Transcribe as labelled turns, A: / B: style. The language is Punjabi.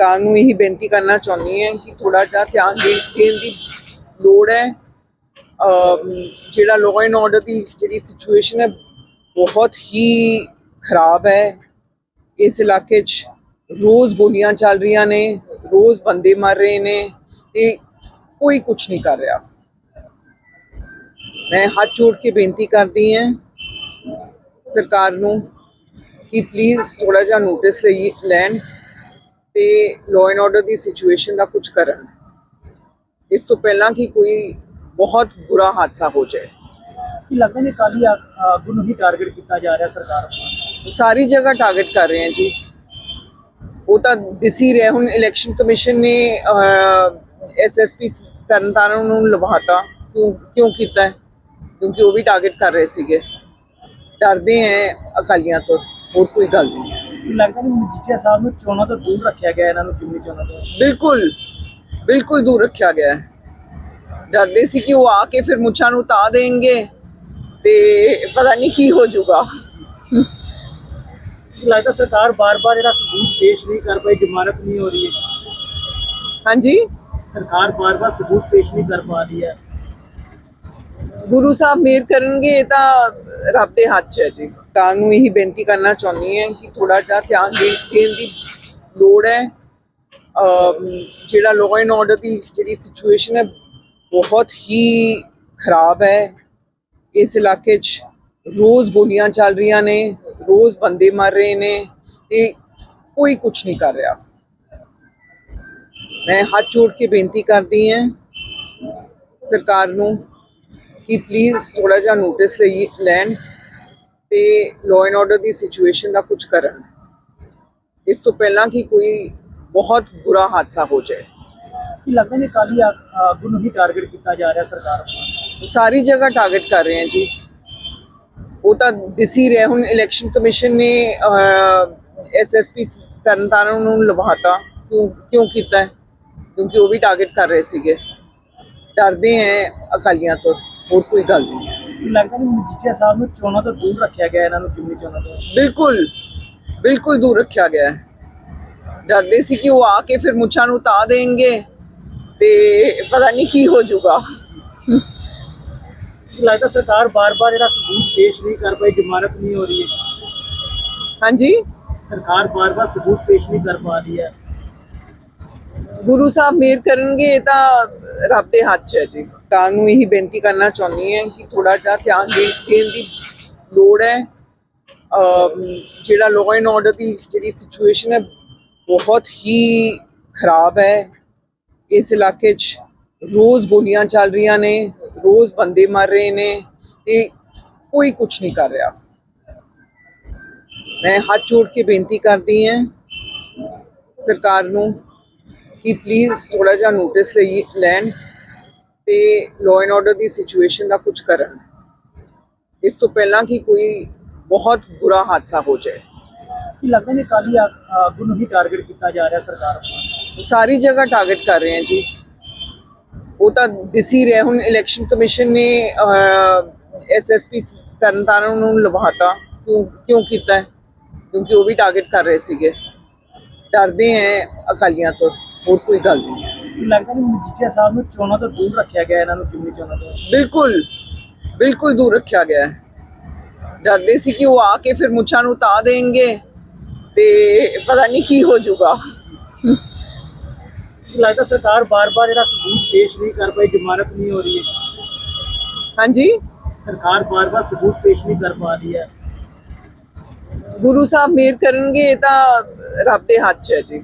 A: ਸਰਕਾਰ ਨੂੰ ਇਹੀ ਬੇਨਤੀ ਕਰਨਾ ਚਾਹੁੰਦੀ ਹਾਂ ਕਿ ਥੋੜਾ ਜਿਹਾ ਧਿਆਨ ਦੇ- ਦੇਣ ਦੀ ਲੋੜ ਹੈ। ਜਿਹੜਾ ਲਾਅ ਐਂਡ ਆਰਡਰ ਦੀ ਜਿਹੜੀ ਸਿਚੁਏਸ਼ਨ ਹੈ, ਬਹੁਤ ਹੀ ਖਰਾਬ ਹੈ। ਇਸ ਇਲਾਕੇ 'ਚ ਰੋਜ਼ ਗੋਲੀਆਂ ਚੱਲ ਰਹੀਆਂ ਨੇ, ਰੋਜ਼ ਬੰਦੇ ਮਰ ਰਹੇ ਨੇ ਤੇ ਕੋਈ ਕੁਝ ਨਹੀਂ ਕਰ ਰਿਹਾ। ਮੈਂ ਹੱਥ ਜੋੜ ਕੇ ਬੇਨਤੀ ਕਰਦੀ ਹਾਂ ਸਰਕਾਰ ਨੂੰ ਕਿ ਪਲੀਜ਼ ਥੋੜਾ ਜਿਹਾ ਨੋਟਿਸ ਲਈ ਲੈਣ। ਤੇ ਲਾਅ ਐਂਡ ਆਰਡਰ ਦੀ ਸਿਚੁਏਸ਼ਨ ਦਾ ਕੁਝ ਕਰਨ। ਇਸ ਤੋਂ ਪਹਿਲਾਂ ਕਿ ਕੋਈ ਬਹੁਤ ਬੁਰਾ ਹਾਦਸਾ ਹੋ ਜਾਏ।
B: ਕਿ ਲੱਗਦਾ ਨਹੀਂ ਕਾਲੀ ਆਗੂ ਨੂੰ ਹੀ ਟਾਰਗੇਟ ਕੀਤਾ ਜਾ ਰਿਹਾ ਸਰਕਾਰ
A: ਸਾਰੀ ਜਗ੍ਹਾ ਟਾਰਗੇਟ ਕਰ ਰਹੇ ਹੈ ਜੀ। ਉਹ ਤਾਂ ਦਿਸ ਹੀ ਰਿਹਾ। ਹੁਣ ਇਲੈਕਸ਼ਨ ਕਮਿਸ਼ਨ ਨੇ ਐਸਐਸਪੀ ਤਰਨਤਾਰਨ ਨੂੰ ਲਵਾਤਾ। ਕਿਉਂ ਕਿਉਂ ਕੀਤਾ ਹੈ? ਕਿਉਂਕਿ ਉਹ ਵੀ ਟਾਰਗੇਟ ਕਰ ਰਹੇ ਸੀਗੇ। ਡਰਦੇ ਹੈ ਅਕਾਲੀਆਂ ਤੋਂ। ਹੋਰ ਕੋਈ ਗੱਲ ਨਹੀਂ ਹੈ।
B: ਕਿ ਲੱਗਦਾ ਨਹੀਂ ਮਜੀਠੀਆ ਸਾਹਿਬ ਨੂੰ ਚੋਣਾਂ ਤੋਂ ਦੂਰ ਰੱਖਿਆ ਗਿਆ ਇਹਨਾਂ ਨੂੰ ਜਿੰਨੀ ਚੋਣਾਂ ਤੋਂ?
A: ਬਿਲਕੁਲ ਬਿਲਕੁਲ ਦੂਰ ਰੱਖਿਆ ਗਿਆ ਹੈ। ਡਰਦੇ ਸੀ ਕਿ ਉਹ ਆ ਕੇ ਫਿਰ ਮੁੱਛਾਂ ਨੂੰ ਤਾ ਦੇਣਗੇ ਤੇ ਪਤਾ ਨਹੀਂ ਕੀ ਹੋ ਜਾਊਗਾ।
B: ਕਿ ਲੱਗਦਾ ਸਰਕਾਰ ਬਾਰ-ਬਾਰ ਜਿਹੜਾ ਸਬੂਤ ਪੇਸ਼ ਨਹੀਂ ਕਰ ਪਾਈ ਜ਼ਮਾਨਤ ਨਹੀਂ ਹੋ ਰਹੀ। ਹੈ
A: ਹਾਂਜੀ?
B: ਸਰਕਾਰ ਬਾਰ-ਬਾਰ ਸਬੂਤ ਪੇਸ਼ ਨਹੀਂ ਕਰ ਪਾ ਰਹੀ ਹੈ।
A: ਗੁਰੂ ਸਾਹਿਬ ਮਿਹਰ ਕਰਨਗੇ, ਇਹ ਤਾਂ ਰੱਬ ਦੇ ਹੱਥ 'ਚ ਹੈ ਜੀ। ਤਾਂ ਨੂੰ ਇਹੀ ਬੇਨਤੀ ਕਰਨਾ ਚਾਹੁੰਦੀ ਹਾਂ ਕਿ ਥੋੜਾ ਜਿਹਾ ਧਿਆਨ ਦੇਣ ਦੀ ਲੋੜ ਹੈ। ਜਿਹੜਾ ਲਾਅ ਐਂਡ ਆਰਡਰ ਦੀ ਜਿਹੜੀ ਸਿਚੁਏਸ਼ਨ ਹੈ, ਬਹੁਤ ਹੀ ਖਰਾਬ ਹੈ। ਇਸ ਇਲਾਕੇ 'ਚ ਰੋਜ਼ ਗੋਲੀਆਂ ਚੱਲ ਰਹੀਆਂ ਨੇ, ਰੋਜ਼ ਬੰਦੇ ਮਰ ਰਹੇ ਨੇ ਤੇ ਕੋਈ ਕੁਝ ਨਹੀਂ ਕਰ ਰਿਹਾ। ਮੈਂ ਹੱਥ ਜੋੜ ਕੇ ਬੇਨਤੀ ਕਰਦੀ ਹਾਂ ਸਰਕਾਰ ਨੂੰ ਕਿ ਪਲੀਜ਼ ਥੋੜਾ ਜਿਹਾ ਨੋਟਿਸ ਲਈ ਲੈਣ ਤੇ ਲਾਅ ਐਂਡ ਆਰਡਰ ਦੀ ਸਿਚੁਏਸ਼ਨ ਦਾ ਕੁਝ ਕਰਨ। ਇਸ ਤੋਂ ਪਹਿਲਾਂ ਕਿ ਕੋਈ ਬਹੁਤ ਬੁਰਾ ਹਾਦਸਾ ਹੋ ਜਾਏ।
B: ਕਿ ਲੱਗਦਾ ਨਹੀਂ ਕਾਲੀ ਆਗੂ ਨੂੰ ਹੀ ਟਾਰਗੇਟ ਕੀਤਾ ਜਾ ਰਿਹਾ ਸਰਕਾਰ
A: ਸਾਰੀ ਜਗ੍ਹਾ ਟਾਰਗੇਟ ਕਰ ਰਹੇ ਹੈ ਜੀ। ਉਹ ਤਾਂ ਦਿਸ ਹੀ ਰਿਹਾ ਹੁਣ ਇਲੈਕਸ਼ਨ ਕਮਿਸ਼ਨ ਨੇ ਐਸਐਸਪੀ ਤਰਨਤਾਰਨ ਨੂੰ ਲਵਾਤਾ। ਕਿਉਂ ਕਿਉਂ ਕੀਤਾ? ਕਿਉਂਕਿ ਉਹ ਵੀ ਟਾਰਗੇਟ ਕਰ ਰਹੇ ਸੀਗੇ। ਡਰਦੇ ਹੈ ਅਕਾਲੀਆਂ ਤੋਂ। ਹੋਰ ਕੋਈ ਗੱਲ ਨਹੀਂ। ਹੈ
B: ਲੱਗਦਾ ਨਹੀਂ ਮਜੀਠੀਆ ਸਾਹਿਬ ਨੂੰ ਚੋਣਾਂ ਤੋਂ ਦੂਰ ਰੱਖਿਆ ਗਿਆ ਇਹਨਾਂ ਨੂੰ ਜਿੰਨੀ ਚੋਣਾਂ ਤੋਂ?
A: ਬਿਲਕੁਲ ਬਿਲਕੁਲ ਦੂਰ ਰੱਖਿਆ ਗਿਆ ਹੈ। ਡਰਦੇ ਸੀ ਕਿ ਉਹ ਆ ਕੇ ਫਿਰ ਮੁੱਛਾਂ ਨੂੰ ਤਾ ਦੇਣਗੇ ਤੇ ਪਤਾ ਨਹੀਂ ਕੀ ਹੋ ਜਾਊਗਾ।
B: ਲੱਗਦਾ ਸਰਕਾਰ ਬਾਰ-ਬਾਰ ਜਿਹੜਾ ਸਬੂਤ ਪੇਸ਼ ਨਹੀਂ ਕਰ ਪਾਈ ਜ਼ਮਾਨਤ ਨਹੀਂ ਹੋ ਰਹੀ ਹੈ।
A: ਹਾਂਜੀ?
B: ਸਰਕਾਰ ਬਾਰ-ਬਾਰ ਸਬੂਤ ਪੇਸ਼ ਨਹੀਂ ਕਰ ਪਾ ਰਹੀ ਹੈ।
A: ਗੁਰੂ ਸਾਹਿਬ ਮਿਹਰ ਕਰਨਗੇ, ਇਹ ਤਾਂ ਰੱਬ ਦੇ ਹੱਥ 'ਚ ਹੈ ਜੀ। ਤਾਂ ਨੂੰ ਇਹੀ ਬੇਨਤੀ ਕਰਨਾ ਚਾਹੁੰਦੀ ਹਾਂ ਕਿ ਥੋੜਾ ਜਿਹਾ ਧਿਆਨ ਦੇ- ਦੇਣ ਦੀ ਲੋੜ ਹੈ। ਜਿਹੜਾ ਲਾਅ ਐਂਡ ਆਰਡਰ ਦੀ ਜਿਹੜੀ ਸਿਚੁਏਸ਼ਨ ਹੈ, ਬਹੁਤ ਹੀ ਖਰਾਬ ਹੈ। ਇਸ ਇਲਾਕੇ 'ਚ ਰੋਜ਼ ਗੋਲੀਆਂ ਚੱਲ ਰਹੀਆਂ ਨੇ, ਰੋਜ਼ ਬੰਦੇ ਮਰ ਰਹੇ ਨੇ ਤੇ ਕੋਈ ਕੁਝ ਨਹੀਂ ਕਰ ਰਿਹਾ। ਮੈਂ ਹੱਥ ਜੋੜ ਕੇ ਬੇਨਤੀ ਕਰਦੀ ਹਾਂ ਸਰਕਾਰ ਨੂੰ ਕਿ ਪਲੀਜ਼ ਥੋੜਾ ਜਿਹਾ ਨੋਟਿਸ ਲਈ ਲੈਣ ਤੇ ਲਾਅ ਐਂਡ ਆਰਡਰ ਦੀ ਸਿਚੁਏਸ਼ਨ ਦਾ ਕੁਝ ਕਰਨ। ਇਸ ਤੋਂ ਪਹਿਲਾਂ ਕਿ ਕੋਈ ਬਹੁਤ ਬੁਰਾ ਹਾਦਸਾ ਹੋ ਜਾਏ।
B: ਕਿ ਲੱਗਦਾ ਨਹੀਂ ਕਾਲੀ ਆਗੂ ਨੂੰ ਹੀ ਟਾਰਗੇਟ ਕੀਤਾ ਜਾ ਰਿਹਾ ਸਰਕਾਰ
A: ਸਾਰੀ ਜਗ੍ਹਾ ਟਾਰਗੇਟ ਕਰ ਰਹੇ ਹੈ ਜੀ। ਉਹ ਤਾਂ ਦਿਸ ਹੀ ਰਿਹਾ ਹੁਣ ਇਲੈਕਸ਼ਨ ਕਮਿਸ਼ਨ ਨੇ ਐਸਐਸਪੀ ਤਰਨਤਾਰਨ ਨੂੰ ਲਵਾਤਾ। ਕਿਉਂ ਕਿਉਂ ਕੀਤਾ? ਕਿਉਂਕਿ ਉਹ ਵੀ ਟਾਰਗੇਟ ਕਰ ਰਹੇ ਸੀਗੇ। ਡਰਦੇ ਹੈ ਅਕਾਲੀਆਂ ਤੋਂ। ਹੋਰ ਕੋਈ ਗੱਲ ਨਹੀਂ।
B: ਕਿ ਲੱਗਦਾ ਨਹੀਂ ਮਜੀਠੀਆ ਸਾਹਿਬ ਨੂੰ ਚੋਣਾਂ ਤੋਂ ਦੂਰ ਰੱਖਿਆ ਗਿਆ ਇਹਨਾਂ ਨੂੰ ਜਿੰਨੀ ਚੋਣਾਂ ਤੋਂ?
A: ਬਿਲਕੁਲ ਬਿਲਕੁਲ ਦੂਰ ਰੱਖਿਆ ਗਿਆ ਹੈ। ਡਰਦੇ ਸੀ ਕਿ ਉਹ ਆ ਕੇ ਫਿਰ ਮੁੱਛਾਂ ਨੂੰ ਤਾ ਦੇਣਗੇ ਤੇ ਪਤਾ ਨਹੀਂ ਕੀ ਹੋ ਜਾਊਗਾ।
B: ਕਿ ਲੱਗਦਾ ਸਰਕਾਰ ਬਾਰ-ਬਾਰ ਜਿਹੜਾ ਸਬੂਤ ਪੇਸ਼ ਨਹੀਂ ਕਰ ਪਾਈ ਜ਼ਮਾਨਤ ਨਹੀਂ ਹੋ ਰਹੀ ਹੈ?
A: ਹਾਂਜੀ?
B: ਸਰਕਾਰ ਬਾਰ-ਬਾਰ ਸਬੂਤ ਪੇਸ਼ ਨਹੀਂ ਕਰ ਪਾ ਰਹੀ ਹੈ।
A: ਗੁਰੂ ਸਾਹਿਬ ਮਿਹਰ ਕਰਨਗੇ ਇਹ ਤਾਂ ਰੱਬ ਦੇ ਹੱਥ 'ਚ ਹੈ ਜੀ।